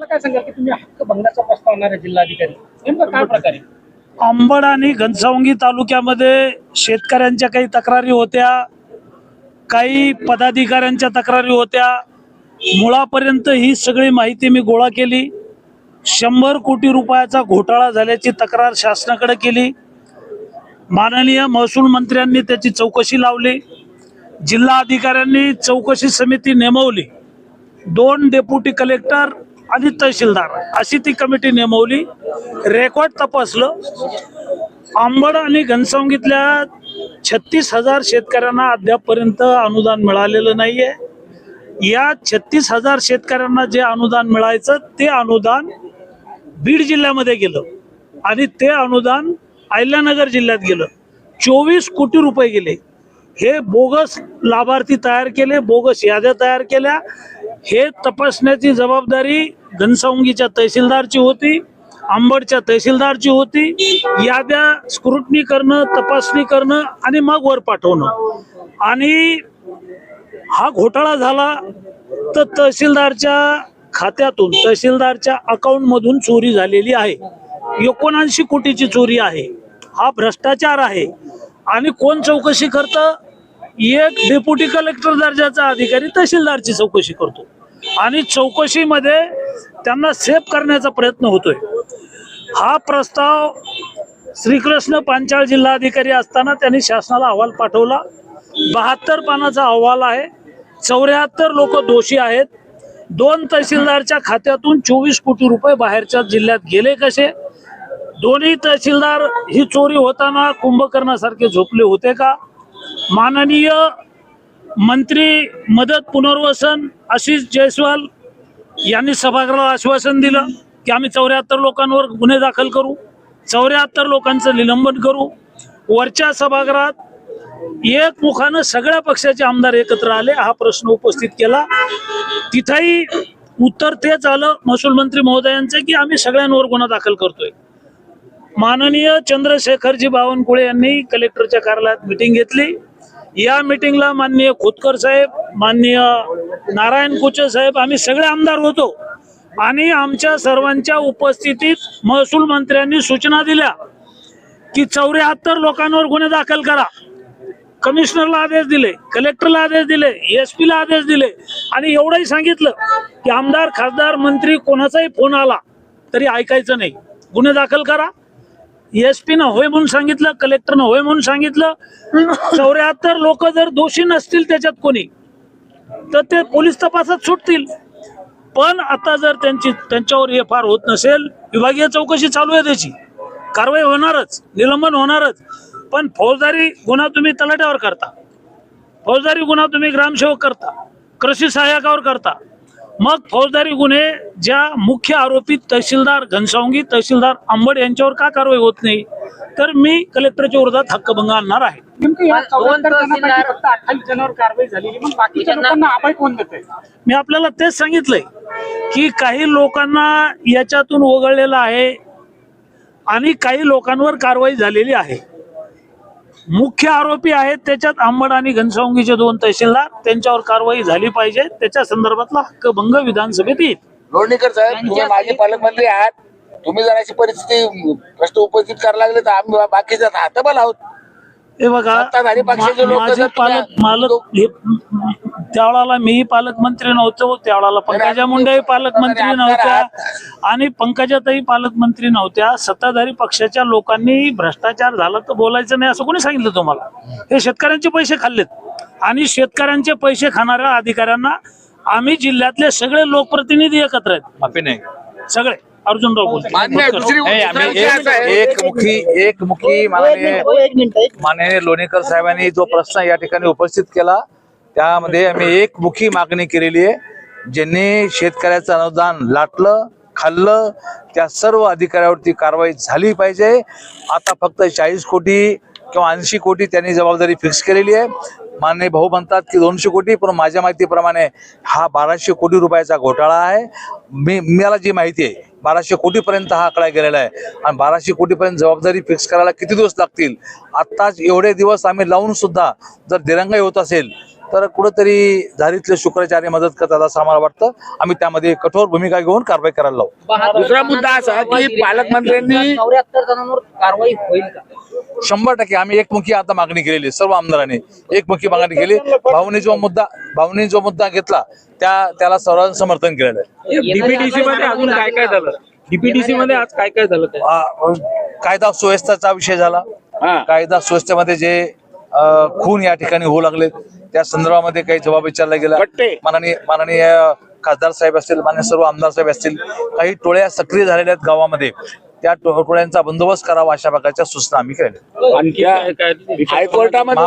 काय सांगाल की तुम्ही हक्क भंगाचा प्रस्ताव आणणारे जिल्हाधिकारी नेमकं काय प्रकारे? अंबड आणि घनसावंगी तालुक्यामध्ये शेतकऱ्यांच्या काही तक्रारी होत्या काही पदाधिकाऱ्यांच्या तक्रारी होत्या. मुळापर्यंत ही सगळी माहिती मी गोळा केली. शंभर कोटी रुपयाचा घोटाळा झाल्याची तक्रार शासनाकडे केली. माननीय महसूल मंत्र्यांनी त्याची चौकशी लावली. जिल्हा अधिकाऱ्यांनी चौकशी समिती नेमवली. दोन डेप्युटी कलेक्टर आणि तहसीलदार अशी ती कमिटी नेमवली. रेकॉर्ड तपासलं. आंबड आणि घनसावंगीतल्या छत्तीस हजार शेतकऱ्यांना अद्यापपर्यंत अनुदान मिळालेलं नाहीये. या छत्तीस हजार शेतकऱ्यांना जे अनुदान मिळायचं ते अनुदान बीड जिल्ह्यामध्ये गेलं. आणि ते अनुदान अहिल्यानगर जिल्ह्यात गेलं. चोवीस कोटी रुपये गेले. हे बोगस लाभार्थी तयार केले बोगस याद्या तयार केल्या. हे तपासण्याची जबाबदारी घनसावंगीच्या तहसीलदारची होती आंबडच्या तहसीलदारची होती. याद्या स्क्रुटनी करणं तपासणी करणं आणि मग वर पाठवणं. आणि हा घोटाळा झाला तर तहसीलदारच्या खात्यातून तहसीलदारच्या अकाउंटमधून चोरी झालेली आहे. एकोणऐंशी कोटीची चोरी आहे. हा भ्रष्टाचार आहे. आणि कोण चौकशी करतं? एक डेप्युटी कलेक्टर दर्जाचा अधिकारी तहसीलदारची चौकशी करतो. आणि चौकशीमध्ये त्यांना सेफ करण्याचा प्रयत्न होतोय. हा प्रस्ताव श्रीकृष्ण पांचाळ जिल्हाधिकारी असताना त्यांनी शासनाला अहवाल पाठवला. बहात्तर पानाचा अहवाल आहे. चौऱ्याहत्तर लोक दोषी आहेत. दोन तहसीलदारच्या खात्यातून चोवीस कोटी रुपये बाहेरच्या जिल्ह्यात गेले कसे? दोन्ही तहसीलदार ही चोरी होताना कुंभकर्णासारखे झोपले होते का? माननीय मंत्री मदत पुनर्वसन आशिष जयस्वाल यांनी सभागृहाला आश्वासन दिलं की आम्ही चौऱ्याहत्तर लोकांवर गुन्हे दाखल करू चौऱ्याहत्तर लोकांचं निलंबन करू. वरच्या सभागृहात एक मुखानं सगळ्या पक्षाचे आमदार एकत्र आले हा प्रश्न उपस्थित केला. तिथंही उत्तर तेच आलं महसूल मंत्री महोदयांचं की आम्ही सगळ्यांवर गुन्हा दाखल करतोय. माननीय चंद्रशेखरजी बावनकुळे यांनी कलेक्टरच्या कार्यालयात मिटिंग घेतली. या मिटिंगला माननीय खोतकर साहेब माननीय नारायण कुचे साहेब आम्ही सगळे आमदार होतो. आणि आमच्या सर्वांच्या उपस्थितीत महसूल मंत्र्यांनी सूचना दिल्या की चौऱ्याहत्तर लोकांवर गुन्हे दाखल करा. कमिशनरला आदेश दिले कलेक्टरला आदेश दिले एस पीला आदेश दिले. आणि एवढंही सांगितलं की आमदार खासदार मंत्री कोणाचाही फोन आला तरी ऐकायचं नाही. गुन्हे दाखल करा. एस न होय म्हणून सांगितलं कलेक्टरनं होय म्हणून सांगितलं. चौऱ्याहत्तर लोक जर दोषी नसतील त्याच्यात कोणी तर ते पोलीस तपासात सुटतील. पण आता जर त्यांची त्यांच्यावर एफ आर होत नसेल विभागीय चौकशी चालू आहे त्याची. कारवाई होणारच निलंबन होणारच. पण फौजदारी गुन्हा तुम्ही तलाट्यावर करता. फौजदारी गुन्हा तुम्ही ग्रामसेवक करता. कृषी सहाय्यकावर करता. मग फौजदारी गुन्हे ज्या मुख्य आरोपी तहसीलदार घनसावंगी तहसीलदार अंबड यांच्यावर का कारवाई होत नाही? तर मी कलेक्टरच्या विरोधात हक्कभंग आणणार आहे. मी आपल्याला तेच सांगितलंय की काही लोकांना याच्यातून वगळलेलं आहे आणि काही लोकांवर कारवाई झालेली आहे. मुख्य आरोपी आहेत त्याच्यात आंबड आणि घनसावंगीचे दोन तहसीलदार. त्यांच्यावर कारवाई झाली पाहिजे. त्याच्या संदर्भातला हक्कभंग विधानसभेत येईल. लोणीकर साहेब तुम्ही माझे पालकमंत्री आहात. तुम्ही जर अशी परिस्थिती प्रश्न उपस्थित करायला लागले तर आम्ही बाकीचा हातबल आहोत हे बघा सत्ताधारी पक्षाचे मा- लोक माझे जर पालक मालक हे त्यावेळेला मीही पालकमंत्री नव्हतो त्यावेळेला पंकजा मुंडेही पालकमंत्री नव्हत्या आणि पंकजाताई पालकमंत्री नव्हत्या. सत्ताधारी पक्षाच्या लोकांनी भ्रष्टाचार झाला तर बोलायचं नाही असं कोणी सांगितलं तुम्हाला? हे शेतकऱ्यांचे पैसे खाल्लेत. आणि शेतकऱ्यांचे पैसे खाणाऱ्या अधिकाऱ्यांना आम्ही जिल्ह्यातले सगळे लोकप्रतिनिधी एकत्र आहेत. माफी नाही. सगळे. अर्जुनराव बोलतो. एक एक मुखी एक मुखी माननीय माननीय लोणीकर साहेबांनी जो प्रश्न या ठिकाणी उपस्थित केला त्यामध्ये आम्ही एक मुखी मागणी केलेली आहे ज्यांनी शेतकऱ्याचं अनुदान लाटलं खाल्लं त्या सर्व अधिकाऱ्यावरती कारवाई झाली पाहिजे. आता फक्त चाळीस कोटी किंवा ऐंशी कोटी त्यांनी जबाबदारी फिक्स केलेली आहे. माननीय भाऊ म्हणतात की दोनशे कोटी पण माझ्या माहितीप्रमाणे हा बाराशे कोटी रुपयाचा घोटाळा आहे. मी मला जी माहिती आहे बाराशे कोटीपर्यंत हा आकडा गेलेला आहे. आणि बाराशे कोटीपर्यंत जबाबदारी फिक्स करायला किती दिवस लागतील? आत्ताच एवढे दिवस आम्ही लावून सुद्धा जर दिरंगाई होत असेल तर कुठंतरी झारीतले शुक्राचार्य मदत करतात असं आम्हाला वाटतं. आम्ही त्यामध्ये कठोर भूमिका घेऊन कारवाई करायला लावू. दुसरा मुद्दा असा की पालकमंत्र्यांनी चौऱ्याहत्तर जणांवर कारवाई होईल का? शंभर टक्के आम्ही एकमुखी आता मागणी केलेली सर्व आमदारांनी एकमुखी मागणी केली. भाऊने जो मुद्दा भाऊने जो मुद्दा घेतला त्या त्याला सर्वांचं समर्थन केलेलं आहे. डीपीडीसी मध्ये अजून काय काय झालं? डीपीडीसी मध्ये आज काय काय झालं कायदा सुव्यवस्थेचा विषय झाला. कायदा सुव्यवस्थेमध्ये जे खून या ठिकाणी होऊ लागले. त्या संदर्भामध्ये काही जबाब विचारला गेला. माननीय माननीय खासदार साहेब असतील माननीय सर्व आमदार साहेब असतील काही टोळ्या सक्रिय झालेल्या आहेत गावामध्ये. त्या टोळ्यांचा बंदोबस्त करावा अशा प्रकारच्या सूचना आम्ही केल्या. आणखी काय काय हायकोर्टामध्ये